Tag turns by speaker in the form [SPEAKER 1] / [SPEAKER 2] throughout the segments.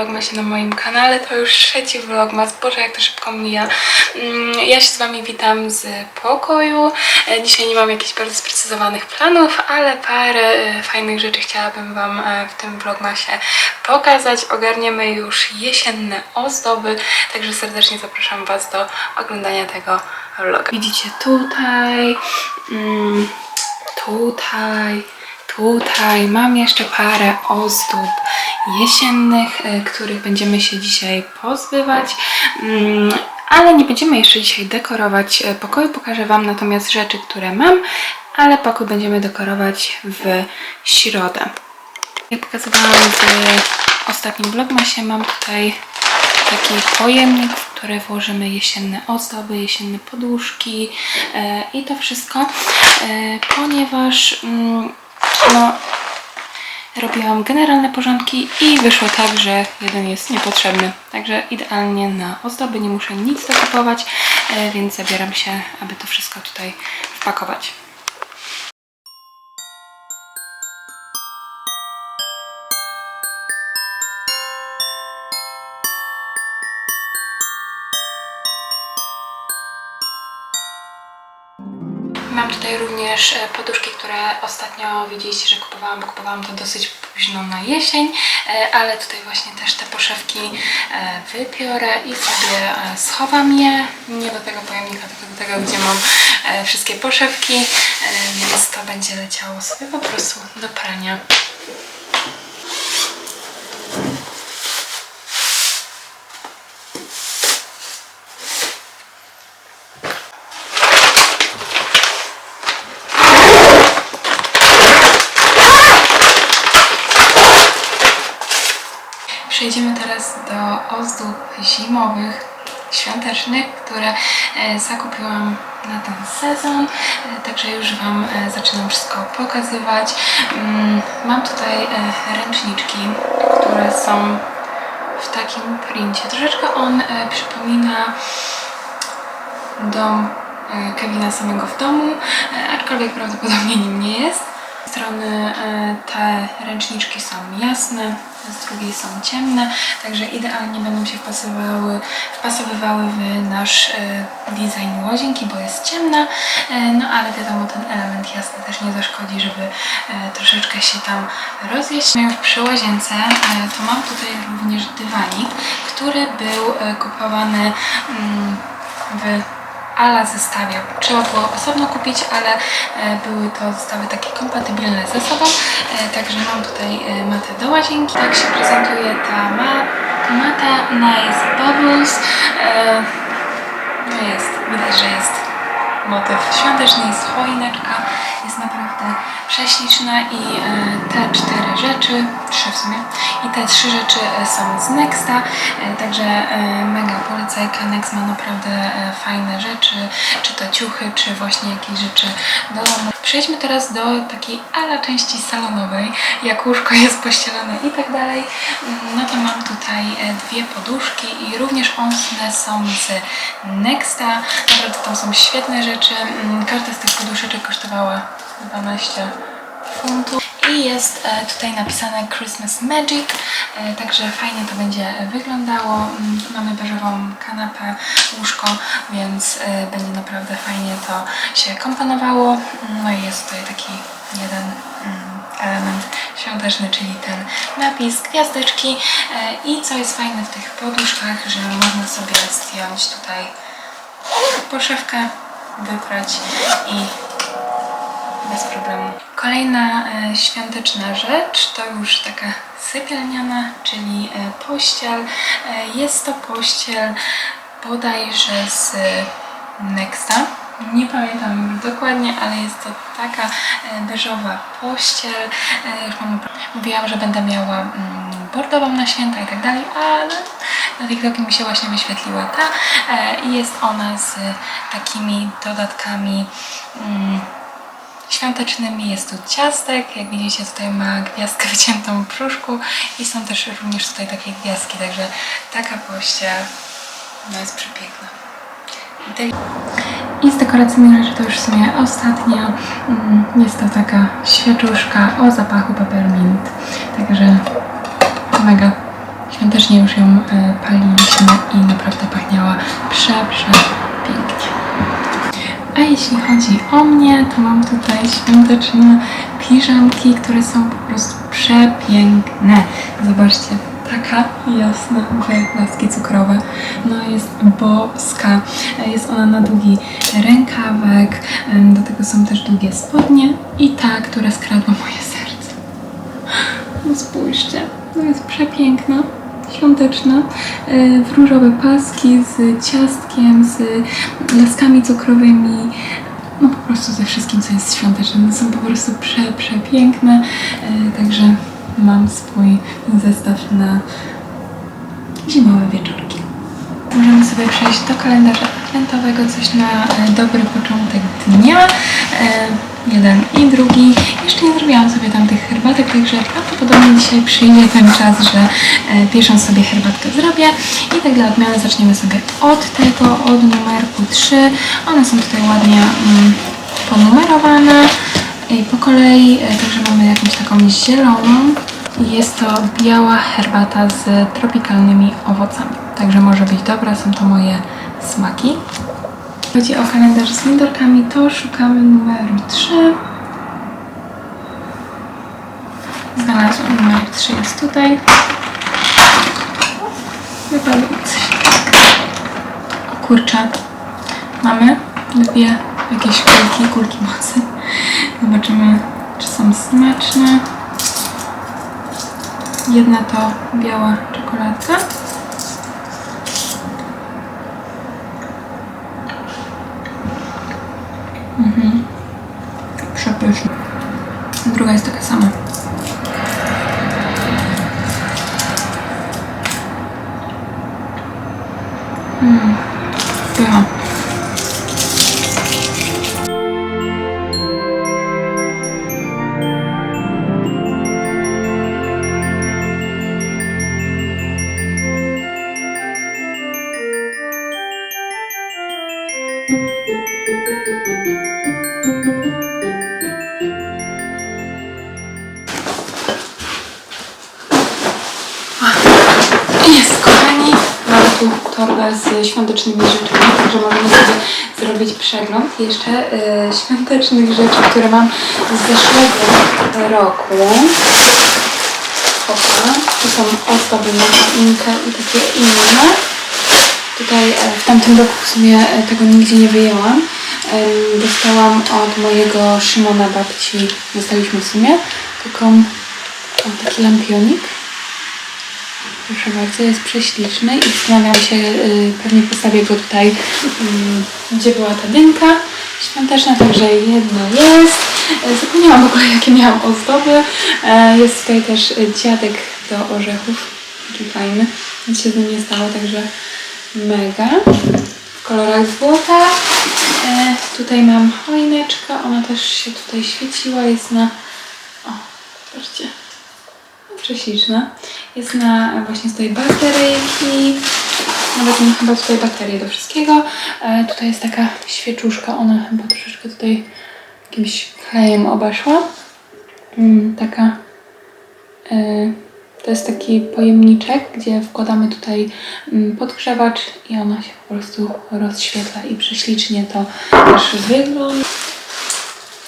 [SPEAKER 1] kolejnym vlogmasie na moim kanale. To już trzeci vlogmas, boże jak to szybko mija. Mm, Ja się z wami witam z pokoju. E, Dzisiaj nie mam jakichś bardzo sprecyzowanych planów, ale parę e, fajnych rzeczy chciałabym wam e, w tym vlogmasie pokazać. Ogarniemy już jesienne ozdoby, także serdecznie zapraszam was do oglądania tego vloga. Widzicie tutaj, mm, tutaj, Tutaj mam jeszcze parę ozdób jesiennych, e, których będziemy się dzisiaj pozbywać. Mm, Ale nie będziemy jeszcze dzisiaj dekorować e, pokoju. Pokażę Wam natomiast rzeczy, które mam, ale pokój będziemy dekorować w środę. Jak pokazywałam w ostatnim vlogmasie, mam tutaj taki pojemnik, w który włożymy jesienne ozdoby, jesienne poduszki e, i to wszystko, ponieważ mm, no, robiłam generalne porządki i wyszło tak, że jeden jest niepotrzebny. Także idealnie na ozdoby nie muszę nic dokupować, e, więc zabieram się, aby to wszystko tutaj wpakować. Również e, poduszki, które ostatnio widzieliście, że kupowałam, bo kupowałam to dosyć późno na jesień, e, ale tutaj właśnie też te poszewki e, wypiorę i sobie schowam je, nie do tego pojemnika, tylko do tego, gdzie mam wszystkie poszewki, więc to będzie leciało sobie po prostu do prania. Do ozdób zimowych, świątecznych, które e, zakupiłam na ten sezon. E, Także już Wam e, zaczynam wszystko pokazywać. Mm, Mam tutaj ręczniczki, które są w takim princie. Troszeczkę on przypomina dom Kevina samego w domu, aczkolwiek prawdopodobnie nim nie jest. Strony e, te ręczniczki są jasne, z drugiej są ciemne, także idealnie będą się wpasowały, wpasowywały w nasz e, design łazienki, bo jest ciemna, e, no ale wiadomo, ten element jasny też nie zaszkodzi, żeby troszeczkę się tam rozjeść. Już przy łazience to mam tutaj również dywanik, który był kupowany mm, w ala zestawie. Trzeba było osobno kupić, ale e, były to zestawy takie kompatybilne ze sobą. E, także mam tutaj e, matę do łazienki. Tak się prezentuje ta ma mata Nice Bubbles. No jest, widać, że jest motyw świąteczny, jest choineczka, jest naprawdę prześliczna i e, te cztery rzeczy, trzy w sumie, i te trzy rzeczy e, są z Nexta, e, także mega polecajka. Next ma naprawdę fajne rzeczy, czy to ciuchy, czy właśnie jakieś rzeczy do domu. Przejdźmy teraz do takiej ala części salonowej, jak łóżko jest pościelone i tak dalej. No to mam tutaj e, dwie poduszki i również one są z Nexta. Naprawdę tam są świetne rzeczy. Mm, Każda z tych poduszeczek kosztowała 12 funtów. I jest e, tutaj napisane Christmas Magic, e, także fajnie to będzie wyglądało. Mm, Mamy beżową kanapę, łóżko, więc e, będzie naprawdę fajnie to się komponowało. No i jest tutaj taki jeden mm, element świąteczny, czyli ten napis, gwiazdeczki. I co jest fajne w tych poduszkach, że można sobie zdjąć tutaj poszewkę, wyprać i bez problemu. Kolejna e, świąteczna rzecz to już taka sypialniana, czyli e, pościel. E, jest to pościel bodajże z Nexta. Nie pamiętam już dokładnie, ale jest to taka beżowa pościel. Już mówiłam, że będę miała mm, bordową na święta i tak dalej, ale na TikToku mi się właśnie wyświetliła ta i jest ona z takimi dodatkami mm, świątecznymi. Jest tu ciastek, jak widzicie tutaj ma gwiazdkę wyciętą w brzuszku i są też również tutaj takie gwiazdki, także taka pościel no jest przepiękna. I z dekoracyjnych rzeczy to już w sumie ostatnia. Mm, Jest to taka świeczuszka o zapachu peppermint. Także Mega. Świątecznie już ją e, paliliśmy i naprawdę pachniała prze, prze. A jeśli chodzi o mnie, to mam tutaj świąteczne piżamki, które są po prostu przepiękne. Zobaczcie, taka jasna, jak laski cukrowe. No jest boska. Jest ona na długi rękawek, do tego są też długie spodnie i ta, która skradła moje serce. No spójrzcie, to jest przepiękna, świąteczna, e, w różowe paski z ciastkiem, z laskami cukrowymi, no po prostu ze wszystkim, co jest świąteczne. Są po prostu prze, przepiękne, e, także mam swój zestaw na zimowe wieczorki. Możemy sobie przejść do kalendarza adwentowego, coś na e, dobry początek dnia. Jeden i drugi. Jeszcze nie zrobiłam sobie tam tych herbatek, także prawdopodobnie dzisiaj przyjdzie ten czas, że e, pierwszą sobie herbatkę zrobię. I tak dla odmiany zaczniemy sobie od tego, od numerku 3. One są tutaj ładnie mm, ponumerowane i po kolei, e, także mamy jakąś taką zieloną. Jest to biała herbata z tropikalnymi owocami. Także może być dobra, są to moje smaki. Chodzi o kalendarz z mindorkami, to szukamy numeru 3. Znalazłam numer 3, jest tutaj. Wypadło coś. O kurczę. Mamy dwie jakieś kulki, kulki mocy. Zobaczymy, czy są smaczne. Jedna to biała czekoladka. Druga jest taka sama. Świątecznymi rzeczami, także możemy sobie zrobić przegląd jeszcze y, świątecznych rzeczy, które mam z zeszłego roku. Opa, tu są ozdoby na i takie inne. Tutaj e, w tamtym roku w sumie e, tego nigdzie nie wyjęłam. Dostałam od mojego Szymona babci, dostaliśmy w sumie taką, taki lampionik. Proszę bardzo, jest prześliczny i zastanawiam się, y, pewnie postawię go tutaj, y, gdzie była ta dynka świąteczna, także jedno jest. Y, Zapomniałam w ogóle, jakie miałam ozdoby. E, Jest tutaj też dziadek do orzechów, taki fajny, nic się z nim nie stało, także mega. W kolorach złota. E, Tutaj mam choineczkę, ona też się tutaj świeciła, jest na... O, zobaczcie, prześliczna. Jest na właśnie z tej bateryjki. Nawet mam chyba tutaj baterię do wszystkiego. E, tutaj jest taka świeczuszka, ona chyba troszeczkę tutaj jakimś klejem obeszła. Mm, taka. E, to jest taki pojemniczek, gdzie wkładamy tutaj mm, podgrzewacz i ona się po prostu rozświetla i prześlicznie to też wygląda.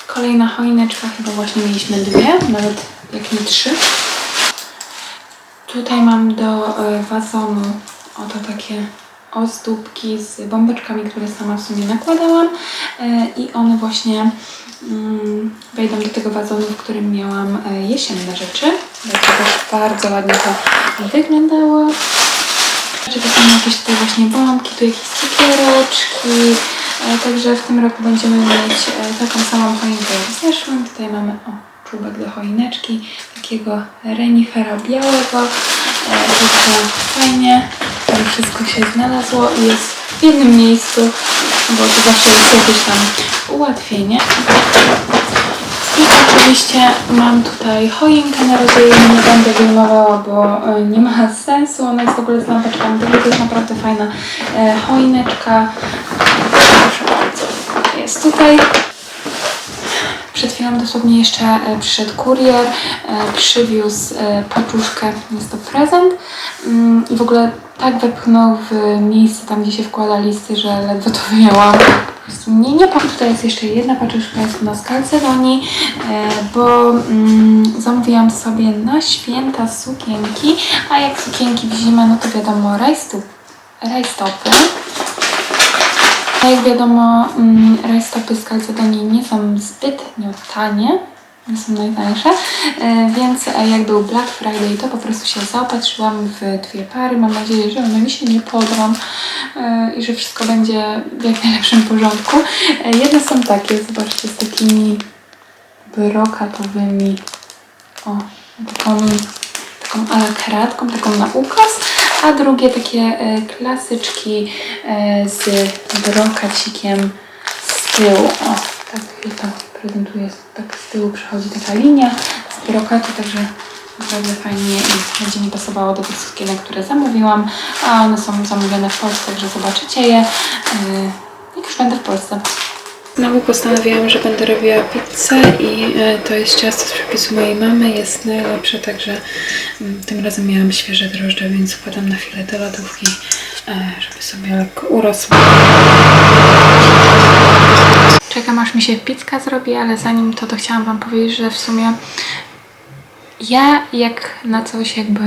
[SPEAKER 1] Kolejna choineczka, chyba właśnie mieliśmy dwie, nawet jak nie trzy. Tutaj mam do e, wazonu oto takie ozdóbki z bombeczkami, które sama w sumie nakładałam e, i one właśnie mm, wejdą do tego wazonu, w którym miałam e, jesienne rzeczy. Także też bardzo ładnie to wyglądało. Czy to są jakieś tutaj właśnie bombki, tu jakieś cukiereczki. Także w tym roku będziemy mieć taką samą choinkę jak w zeszłym. Tutaj mamy o, czubek do choineczki, takiego renifera białego. Także fajnie, tam wszystko się znalazło i jest w jednym miejscu, bo to zawsze jest jakieś tam ułatwienie. I oczywiście mam tutaj choinkę na razie nie będę wyjmowała, bo e, nie ma sensu. Ona jest w ogóle z lampeczkami. To jest naprawdę fajna e, choineczka. Proszę bardzo. Jest tutaj. Przed chwilą dosłownie jeszcze e, przyszedł kurier, e, przywiózł e, paczuszkę, jest to prezent Mm, i w ogóle tak wepchnął w miejsce tam, gdzie się wkłada listy, że ledwo to wyjęłam. Po prostu nie, nie. Tutaj jest jeszcze jedna paczuszka, jest to z Calcedonii, e, bo mm, zamówiłam sobie na święta sukienki, a jak sukienki w zimę, no to wiadomo, rajstop, rajstopy. A jak wiadomo, mm, rajstopy z Calcedonii nie są zbytnio tanie, nie są najtańsze, e, więc e, jak był Black Friday, to po prostu się zaopatrzyłam w dwie pary. Mam nadzieję, że one mi się nie podrą e, i że wszystko będzie w jak najlepszym porządku. Jedne są takie, zobaczcie, z takimi brokatowymi, o, taką, taką ale kratką, taką na ukaz, a drugie takie e, klasyczki e, z brokacikiem z tyłu. O, tak to prezentuje. Tak z tyłu przechodzi taka linia z brokatu, także naprawdę fajnie i będzie mi pasowało do tych sukienek, które zamówiłam, a one są zamówione w Polsce, także zobaczycie je, e, jak już będę w Polsce. Znowu postanowiłam, że będę robiła pizzę i e, to jest ciasto z przepisu mojej mamy, jest najlepsze, także mm, tym razem miałam świeże drożdże, więc wkładam na chwilę do lodówki, e, żeby sobie lekko urosło. Czekam aż mi się pizza zrobi, ale zanim to, to chciałam Wam powiedzieć, że w sumie ja jak na coś jakby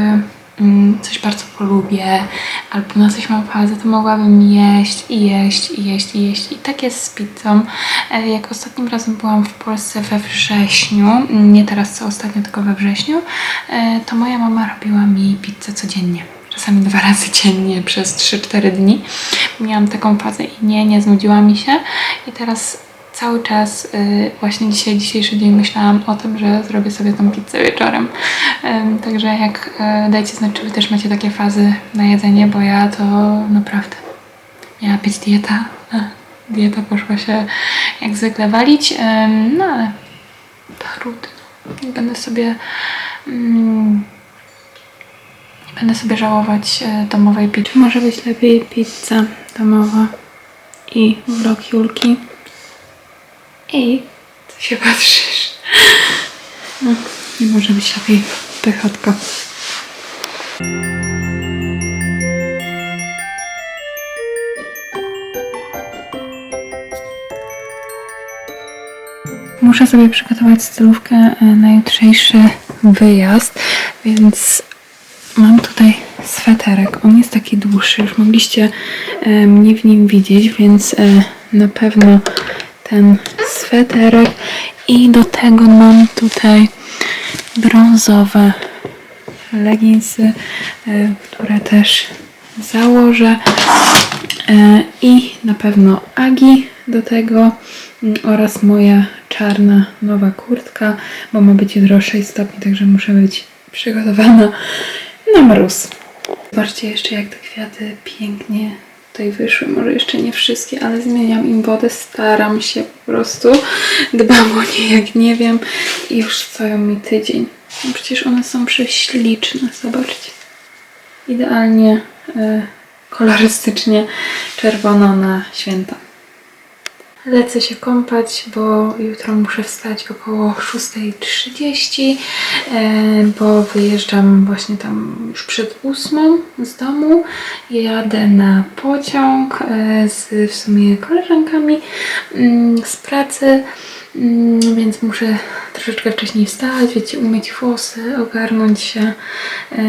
[SPEAKER 1] coś bardzo polubię albo na coś mam fazę, to mogłabym jeść i jeść i jeść i jeść. I tak jest z pizzą. E, Jak ostatnim razem byłam w Polsce we wrześniu, mm, nie teraz co ostatnio, tylko we wrześniu, e, to moja mama robiła mi pizzę codziennie. Czasami dwa razy dziennie przez 3-4 dni. Miałam taką fazę i nie, nie znudziła mi się. I teraz cały czas, y, właśnie dzisiaj, dzisiejszy dzień myślałam o tym, że zrobię sobie tą pizzę wieczorem. Także jak y, dajcie znać, czy wy też macie takie fazy na jedzenie, bo ja to naprawdę miała być dieta. Dieta poszła się jak zwykle walić, no ale trudno. Będę sobie mm, będę sobie żałować e, domowej pizzy. Może być lepiej pizza domowa i vlog Julki. I co się patrzysz? No, nie może być lepiej pychotka. Muszę sobie przygotować stylówkę e, na jutrzejszy wyjazd, więc mam tutaj sweterek. On jest taki dłuższy, już mogliście e, mnie w nim widzieć, więc e, na pewno ten sweterek i do tego mam tutaj brązowe leginsy, e, które też założę E, i na pewno agi do tego mm, oraz moja czarna nowa kurtka, bo ma być jutro 6 stopni, także muszę być przygotowana na mróz. Zobaczcie jeszcze jak te kwiaty pięknie tutaj wyszły. Może jeszcze nie wszystkie, ale zmieniam im wodę. Staram się po prostu. Dbam o nie jak nie wiem. I już stoją mi tydzień. No przecież one są prześliczne. Zobaczcie. Idealnie e, kolorystycznie czerwono na święta. Lecę się kąpać, bo jutro muszę wstać około 6.30, e, bo wyjeżdżam właśnie tam już przed 8 z domu. Jadę na pociąg e, z w sumie koleżankami mm, z pracy, mm, więc muszę troszeczkę wcześniej wstać, wiecie, umyć włosy, ogarnąć się. e,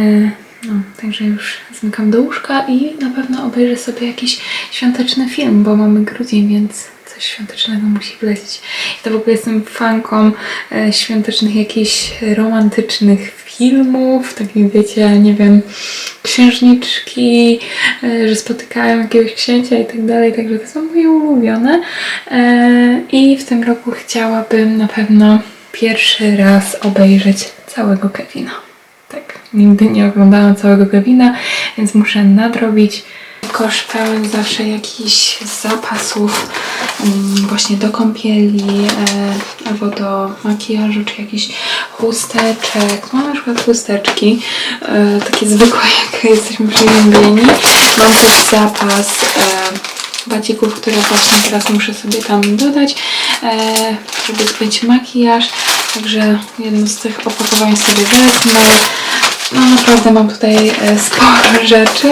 [SPEAKER 1] no, także już zmykam do łóżka i na pewno obejrzę sobie jakiś świąteczny film, bo mamy grudzień, więc coś świątecznego musi wlecieć. To w ogóle jestem fanką e, świątecznych jakichś romantycznych filmów, takich wiecie, nie wiem, księżniczki, e, że spotykają jakiegoś księcia i tak dalej, także to są moje ulubione. E, I w tym roku chciałabym na pewno pierwszy raz obejrzeć całego Kevina. Tak, nigdy nie oglądałam całego Kevina, więc muszę nadrobić. Kosz pełen zawsze jakichś zapasów mm, właśnie do kąpieli e, albo do makijażu, czy jakichś chusteczek. Mam na przykład chusteczki, e, takie zwykłe, jak jesteśmy przyziębieni. Mam też zapas e, bacików, które właśnie teraz muszę sobie tam dodać. żeby zbyć makijaż. Także jedno z tych opakowań sobie wezmę. No naprawdę mam tutaj sporo rzeczy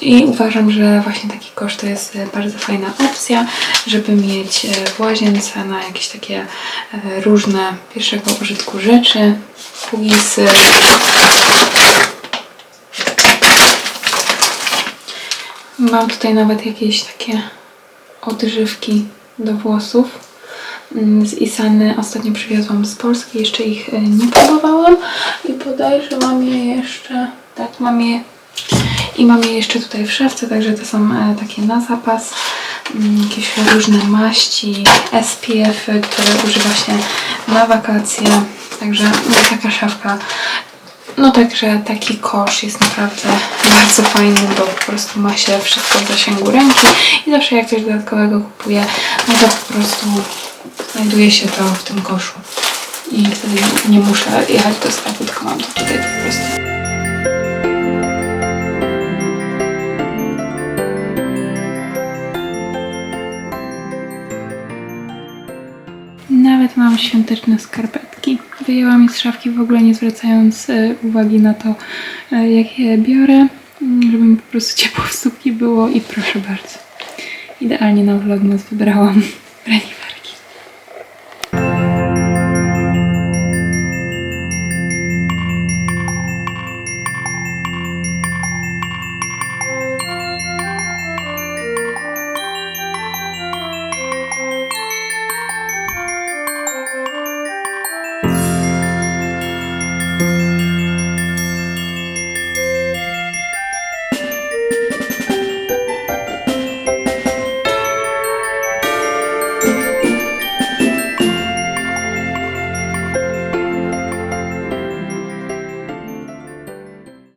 [SPEAKER 1] i uważam, że właśnie taki kosz to jest e, bardzo fajna opcja, żeby mieć e, w łazience na jakieś takie e, różne pierwszego użytku rzeczy, kulisy. Mam tutaj nawet jakieś takie odżywki do włosów mm, z Isany. Ostatnio przywiozłam z Polski, jeszcze ich nie próbowałam i bodajże mam je jeszcze, tak, mam je i mam je jeszcze tutaj w szafce, także to są e, takie na zapas. Mm, Jakieś różne maści, SPF, które używa się na wakacje. Także no, taka szafka. No także taki kosz jest naprawdę bardzo fajny, bo po prostu ma się wszystko w zasięgu ręki i zawsze jak coś dodatkowego kupuję, no to po prostu znajduje się to w tym koszu. I wtedy nie muszę jechać do sklepu, tylko mam to tutaj po prostu. Nawet mam świąteczne skarpetki. Wyjęłam je z szafki w ogóle nie zwracając e, uwagi na to, e, jak je biorę, mm, żeby mi po prostu ciepło w stópki było i proszę bardzo. Idealnie na vlogmas wybrałam renifery.